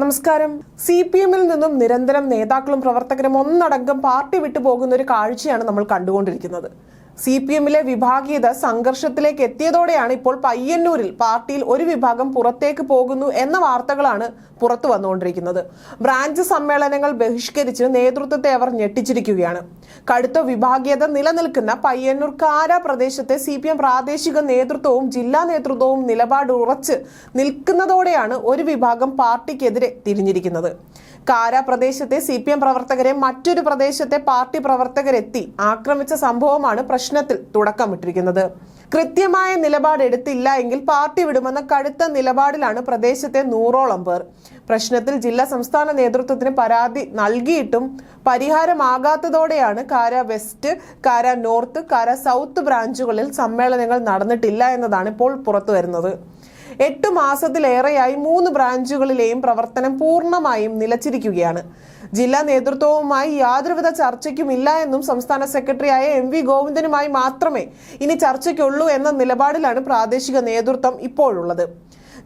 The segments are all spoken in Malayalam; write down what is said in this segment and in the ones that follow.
നമസ്കാരം. സി പി എമ്മിൽ നിന്നും നിരന്തരം നേതാക്കളും പ്രവർത്തകരും ഒന്നടങ്കം പാർട്ടി വിട്ടു പോകുന്ന ഒരു കാഴ്ചയാണ് നമ്മൾ കണ്ടുകൊണ്ടിരിക്കുന്നത്. സി പി എമ്മിലെ വിഭാഗീയത സംഘർഷത്തിലേക്ക് എത്തിയതോടെയാണ് ഇപ്പോൾ പയ്യന്നൂരിൽ പാർട്ടിയിൽ ഒരു വിഭാഗം പുറത്തേക്ക് പോകുന്നു എന്ന വാർത്തകളാണ് പുറത്തു വന്നുകൊണ്ടിരിക്കുന്നത്. ബ്രാഞ്ച് സമ്മേളനങ്ങൾ ബഹിഷ്കരിച്ച് നേതൃത്വത്തെ അവർ ഞെട്ടിച്ചിരിക്കുകയാണ്. കടുത്ത വിഭാഗീയത നിലനിൽക്കുന്ന പയ്യന്നൂർ കാര പ്രദേശത്തെ സി പി എം പ്രാദേശിക നേതൃത്വവും ജില്ലാ നേതൃത്വവും നിലപാട് ഉറച്ച് നിൽക്കുന്നതോടെയാണ് ഒരു വിഭാഗം പാർട്ടിക്കെതിരെ തിരിഞ്ഞിരിക്കുന്നത്. കാര പ്രദേശത്തെ സി പി എം പ്രവർത്തകരെ മറ്റൊരു പ്രദേശത്തെ പാർട്ടി പ്രവർത്തകരെത്തി ആക്രമിച്ച സംഭവമാണ് പ്രശ്നത്തിൽ തുടക്കമിട്ടിരിക്കുന്നത്. കൃത്യമായ നിലപാടെടുത്തില്ല എങ്കിൽ പാർട്ടി വിടുമെന്ന കടുത്ത നിലപാടിലാണ് പ്രദേശത്തെ നൂറോളം പേർ. പ്രശ്നത്തിൽ ജില്ലാ സംസ്ഥാന നേതൃത്വത്തിന് പരാതി നൽകിയിട്ടും പരിഹാരമാകാത്തതോടെയാണ് കാര വെസ്റ്റ് കാര നോർത്ത് കാര സൗത്ത് ബ്രാഞ്ചുകളിൽ സമ്മേളനങ്ങൾ നടന്നിട്ടില്ല എന്നതാണ് ഇപ്പോൾ പുറത്തു വരുന്നത് എട്ട് മാസത്തിലേറെയായി മൂന്ന് ബ്രാഞ്ചുകളിലെയും പ്രവർത്തനം പൂർണമായും നിലച്ചിരിക്കുകയാണ്. ജില്ലാ നേതൃത്വവുമായി യാതൊരുവിധ ചർച്ചയ്ക്കുമില്ല എന്നും സംസ്ഥാന സെക്രട്ടറിയായ എം വി ഗോവിന്ദനുമായി മാത്രമേ ഇനി ചർച്ചയ്ക്കുള്ളൂ എന്ന നിലപാടിലാണ് പ്രാദേശിക നേതൃത്വം ഇപ്പോഴുള്ളത്.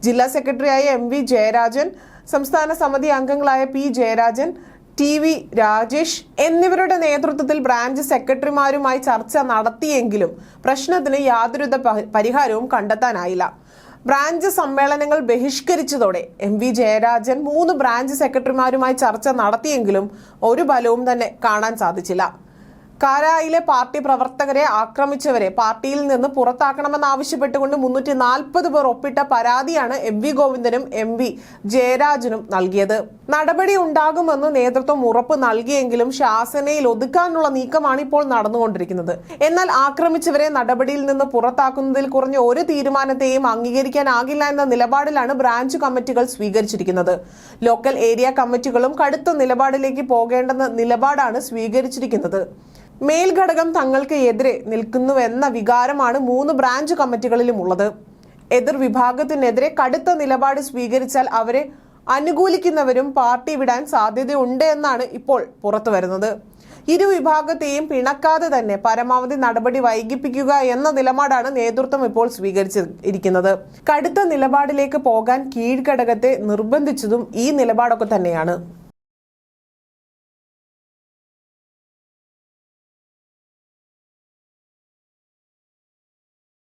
ജില്ലാ സെക്രട്ടറിയായ എം വി ജയരാജൻ സംസ്ഥാന സമിതി അംഗങ്ങളായ P Jayarajan T V Rajesh എന്നിവരുടെ നേതൃത്വത്തിൽ ബ്രാഞ്ച് സെക്രട്ടറിമാരുമായി ചർച്ച നടത്തിയെങ്കിലും പ്രശ്നത്തിന് യാതൊരുവിധ പരിഹാരവും കണ്ടെത്താനായില്ല. ബ്രാഞ്ച് സമ്മേളനങ്ങൾ ബഹിഷ്കരിച്ചതോടെ എം വി ജയരാജൻ മൂന്ന് ബ്രാഞ്ച് സെക്രട്ടറിമാരുമായി ചർച്ച നടത്തിയെങ്കിലും ഒരു ഫലവും തന്നെ കാണാൻ സാധിച്ചില്ല. കാരായിലെ പാർട്ടി പ്രവർത്തകരെ ആക്രമിച്ചവരെ പാർട്ടിയിൽ നിന്ന് പുറത്താക്കണമെന്നാവശ്യപ്പെട്ടുകൊണ്ട് മുന്നൂറ്റി നാൽപ്പത് പേർ ഒപ്പിട്ട പരാതിയാണ് എം വി ഗോവിന്ദനും എം വി ജയരാജനും നൽകിയത്. നടപടി ഉണ്ടാകുമെന്ന് നേതൃത്വം ഉറപ്പ് നൽകിയെങ്കിലും ശാസനയിൽ ഒതുക്കാനുള്ള നീക്കമാണ് ഇപ്പോൾ നടന്നുകൊണ്ടിരിക്കുന്നത്. എന്നാൽ ആക്രമിച്ചവരെ നടപടിയിൽ നിന്ന് പുറത്താക്കുന്നതിൽ കുറഞ്ഞ ഒരു തീരുമാനത്തെയും അംഗീകരിക്കാനാകില്ല എന്ന നിലപാടിലാണ് ബ്രാഞ്ച് കമ്മിറ്റികൾ സ്വീകരിച്ചിരിക്കുന്നത്. ലോക്കൽ ഏരിയ കമ്മിറ്റികളും കടുത്ത നിലപാടിലേക്ക് പോകേണ്ടെന്ന നിലപാടാണ് സ്വീകരിച്ചിരിക്കുന്നത്. മേൽഘടകം തങ്ങൾക്ക് എതിരെ നിൽക്കുന്നുവെന്ന വികാരമാണ് മൂന്ന് ബ്രാഞ്ച് കമ്മിറ്റികളിലും ഉള്ളത്. എതിർ വിഭാഗത്തിനെതിരെ കടുത്ത നിലപാട് സ്വീകരിച്ചാൽ അവരെ അനുകൂലിക്കുന്നവരും പാർട്ടി വിടാൻ സാധ്യതയുണ്ട് എന്നാണ് ഇപ്പോൾ പുറത്തു വരുന്നത്. ഇരു വിഭാഗത്തെയും പിണക്കാതെ തന്നെ പരമാവധി നടപടി വൈകിപ്പിക്കുക എന്ന നിലപാടാണ് നേതൃത്വം ഇപ്പോൾ സ്വീകരിച്ചിരിക്കുന്നത്. കടുത്ത നിലപാടിലേക്ക് പോകാൻ കീഴ്ഘടകത്തെ നിർബന്ധിച്ചതും ഈ നിലപാടൊക്കെ തന്നെയാണ്.